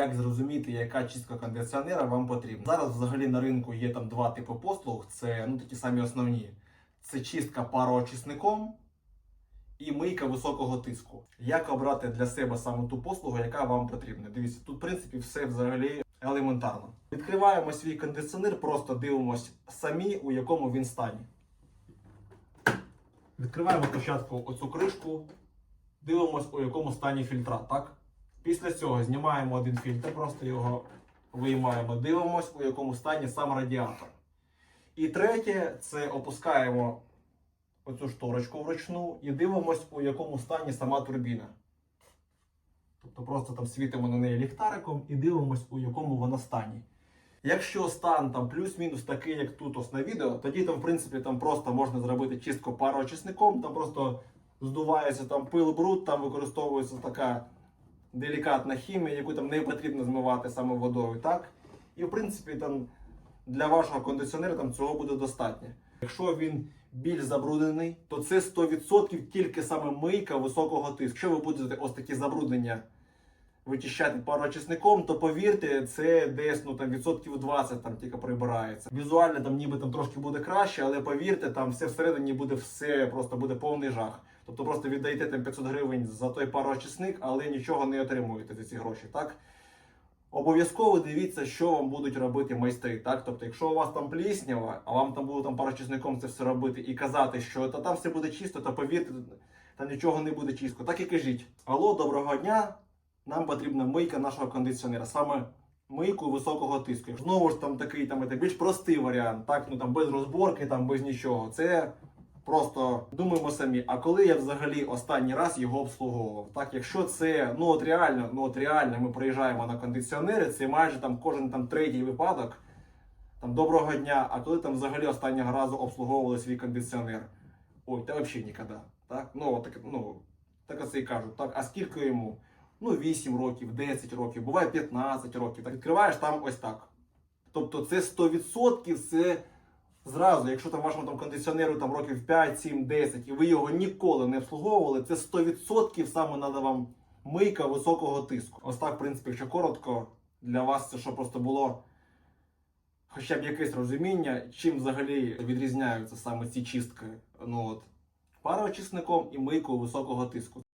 Як зрозуміти, яка чистка кондиціонера вам потрібна? Зараз взагалі на ринку є там два типи послуг. Це ну такі самі основні. Це чистка пароочисником і мийка високого тиску. Як обрати для себе саме ту послугу, яка вам потрібна? Дивіться, тут в принципі все взагалі елементарно. Відкриваємо свій кондиціонер, просто дивимось самі, у якому він стані. Відкриваємо спочатку оцю кришку, дивимось, у якому стані фільтра, так? Після цього знімаємо один фільтр, просто його виймаємо, дивимось, у якому стані сам радіатор. І третє, це опускаємо оцю шторочку вручну і дивимось, у якому стані сама турбіна. Тобто просто там світимо на неї ліхтариком і дивимось, у якому вона стані. Якщо стан там плюс-мінус такий, як тут ось на відео, тоді там, в принципі, там просто можна зробити чистку пароочисником, там просто здувається там пил бруд, там використовується така делікатна хімія, яку там не потрібно змивати саме водою, так? І в принципі там для вашого кондиціонера там цього буде достатньо. Якщо він більш забруднений, то це 100% тільки саме мийка високого тиску. Якщо ви будете ось такі забруднення вичищати пароочисником, то повірте, це десь ну там відсотків 20 там тільки прибирається. Візуально там ніби там трошки буде краще, але повірте, там все всередині буде все, просто буде повний жах. Тобто просто віддаєте там 500 гривень за той пароочисник, але нічого не отримуєте за ці гроші, так? Обов'язково дивіться, що вам будуть робити майстри. Так? Тобто, якщо у вас там пліснява, а вам там будуть там парочисником це все робити і казати, що та там все буде чисто, то повірте, там нічого не буде чисто. Так і кажіть: Алло, доброго дня! Нам потрібна мийка нашого кондиціонера. Саме мийку високого тиску. Знову ж там такий там більш простий варіант, так ну там без розборки, там без нічого. Це просто думаємо самі. А коли я взагалі останній раз його обслуговував? Так, якщо це ну от реально, ну от реально ми приїжджаємо на кондиціонери, це майже там кожен там третій випадок. Там доброго дня, а коли там взагалі останнього разу обслуговували свій кондиціонер? Ой, та взагалі ніколи. Так, ну так, ну так оце і кажуть. Так, а скільки йому? Ну, 8 років, 10 років, буває 15 років. Так відкриваєш там ось так. Тобто це 100% це зразу, якщо там вашому там кондиціонеру там років 5, 7, 10, і ви його ніколи не обслуговували, це 100% саме треба вам мийка високого тиску. Ось так, в принципі, якщо коротко, для вас це що просто було хоча б якесь розуміння, чим взагалі відрізняються саме ці чистки. Ну от пароочисником і мийкою високого тиску.